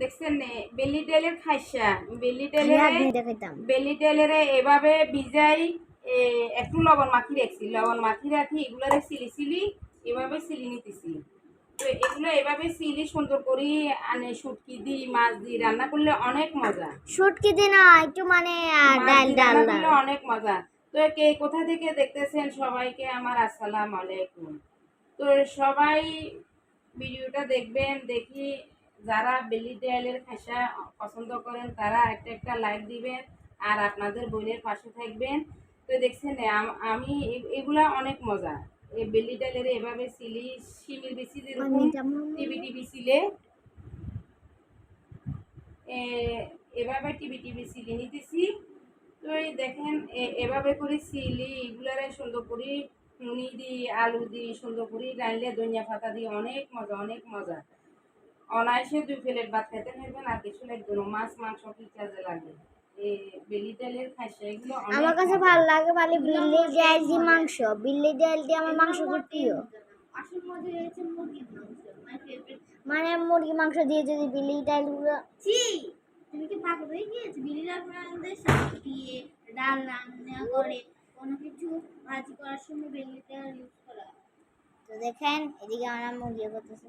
দেখছেন নে বেলি তেলের খাইসা। বেলি খাইতাম। বেলি তেলের এভাবে ভিজাই একটু লবণ মাখি রাখছি। লবণ মাখি রাখি এগুলারে সিলি সিলি এভাবে সিলি নিতেছি। তো এগুলো এভাবে সিলি সুন্দর করে আনে শুটকি দিই মাছ দিই রান্না করলে অনেক মজা। শুটকি দিন একটু মানে ডাল ডাল অনেক মজা। তো কে কোথা থেকে দেখতেছেন সবাইকে আমার আসসালাম আলাইকুম। তো সবাই ভিডিওটা দেখবেন দেখি যারা বেলি ডালের খাসা পছন্দ করেন তারা একটা একটা লাইক দিবেন আর আপনাদের বোনের পাশে থাকবেন। তো দেখছেন আমি এগুলা অনেক মজা। এই বেলি ডালের এভাবে সিলি শিমের বেশি যেরকম টিভি টিভি সিলে। এ, এভাবে টিভি টিভি সিলি নিতেছি। তো এই দেখেন এভাবে করে সিলি এগুলারে সুন্দর করে নুনি দিই আলু দিই সুন্দর করে রাইলে ধনিয়া পাতা দিই অনেক মজা অনেক মজা। অনায়াসে দুই প্লেট ভাত খেতে পারবেন আর কিছু লাগবে না। মাছ মাংস কি কাজে আমার কাছে ভালো লাগে মানে বিল্লি ডাল দিয়ে মাংস। বিল্লি ডাল দিয়ে আমার মাংস খুব প্রিয়। মানে মুরগি মাংস দিয়ে যদি বিল্লি ডালগুলো ছি! তুমি কি পাগল হয়ে গিয়েছো? বিড়ির আপনাদের শাক দিয়ে ডাল রান্না করে কোনো কিছু ভাজি করার সময় বেলিটা ইউজ করা। তো দেখেন এদিকে আমরা মুরগি করতেছি।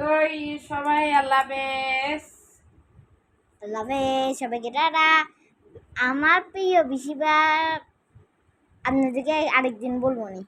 সবাই? সবাইকে আমার প্রিয় বেশিরভাগ আপনাদেরকে আরেকদিন বলব নি।